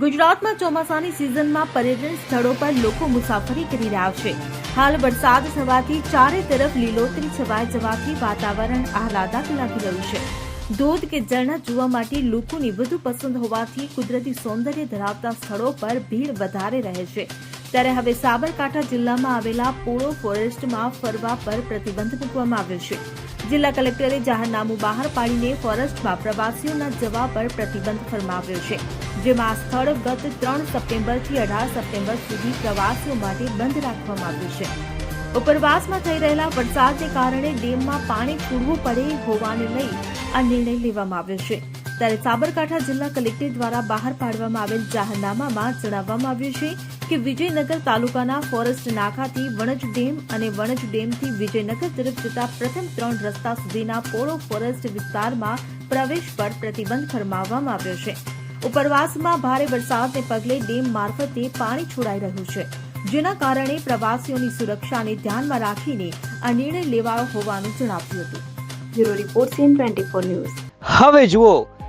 ગુજરાતમાં ચોમાસાની સિઝનમાં પર્યટન સ્થળો પર લોકો મુસાફરી કરી રહ્યા છે. હાલ વરસાદ થવાથી ચારે તરફ લીલોતરી છવાઈ જવાથી વાતાવરણ આહલાદક લાગી રહ્યું છે. ધોધ કે ઝરણા જોવા માટે લોકોની વધુ પસંદ હોવાથી કુદરતી સૌંદર્ય ધરાવતા સ્થળો પર ભીડ વધારે રહે છે. ત્યારે હવે સાબરકાંઠા જિલ્લામાં આવેલા પોળો ફોરેસ્ટમાં ફરવા પર પ્રતિબંધ મૂકવામાં આવ્યો છે. જિલ્લા કલેક્ટરે જાહેરનામું બહાર પાડીને ફોરેસ્ટમાં પ્રવાસીઓના જવા પર પ્રતિબંધ ફરમાવ્યો છે, જેમાં સ્થળ ગત ત્રણ સપ્ટેમ્બરથી અઢાર સપ્ટેમ્બર સુધી પ્રવાસીઓ માટે બંધ રાખવામાં આવ્યું છે. ઉપરવાસમાં થઈ રહેલા વરસાદને કારણે ડેમમાં પાણી પૂરવું પડે હોવાને લઈ આ નિર્ણય લેવામાં આવ્યો છે. ત્યારે સાબરકાંઠા જિલ્લા કલેક્ટર દ્વારા બહાર પાડવામાં આવેલ જાહેરનામામાં જણાવવામાં આવ્યું છે કે વિજયનગર તાલુકાના ફોરેસ્ટ નાકાથી વણજ ડેમ અને વણજ ડેમથી વિજયનગર તરફ જતા પ્રથમ ત્રણ રસ્તા સુધીના પોળો ફોરેસ્ટ વિસ્તારમાં પ્રવેશ પર પ્રતિબંધ ફરમાવવામાં આવ્યો છે. ઉપરવાસમાં ભારે વરસાદને પગલે ડેમ મારફતે પાણી છોડાઈ રહ્યું છે. જેના કારણે પ્રવાસીઓની સુરક્ષાને ધ્યાનમાં રાખીને આ નિર્ણય લેવાયો હોવાનું જણાવ્યું હતું. Bureau report CN twenty news. હવે જુઓ